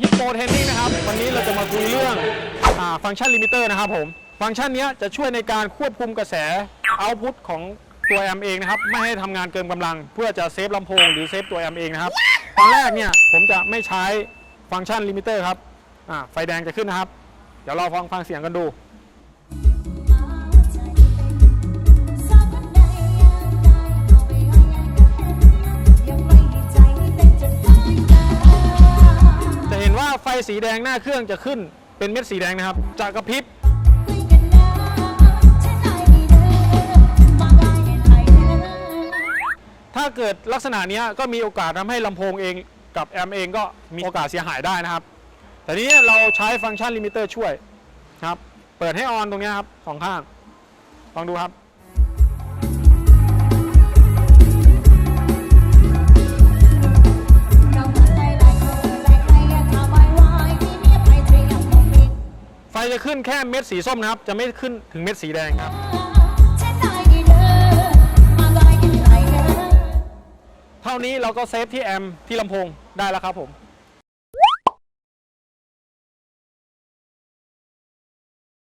ฮิปโปเทนนิ่งนะครับ วันนี้เราจะมาคุยเรื่องอฟังก์ชันลิมิเตอร์นะครับผม ฟังก์ชันนี้จะช่วยในการควบคุมกระแสเอาพุตของตัวแอมเองนะครับ ไม่ให้ทำงานเกินกำลัง เพื่อจะเซฟลำโพงหรือเซฟตัวแอมเองนะครับ ตอนแรกเนี่ยผมจะไม่ใช้ฟังก์ชันลิมิเตอร์ครับไฟแดงจะขึ้นนะครับ เดี๋ยวเราฟังฟังเสียงกันดู ไฟสีแดงหน้าเครื่องจะขึ้นเป็นเม็ดสีแดงนะครับ จะกระพริบถ้าเกิดลักษณะเนี้ยก็มีโอกาสทำให้ลำโพงเองกับแอมเองก็มีโอกาสเสียหายได้นะครับ แต่นี้เราใช้ฟังก์ชันลิมิเตอร์ช่วยครับ เปิดให้ออนตรงเนี้ยครับสองข้าง ลองดูครับ ฟจะขึ้นแค่เม็ดสีส้มนะครับ จะไม่ขึ้นถึงเม็ดสีแดงครับ เท่านี้เราก็เซฟที่แอมที่ลำโพงได้แล้วครับผม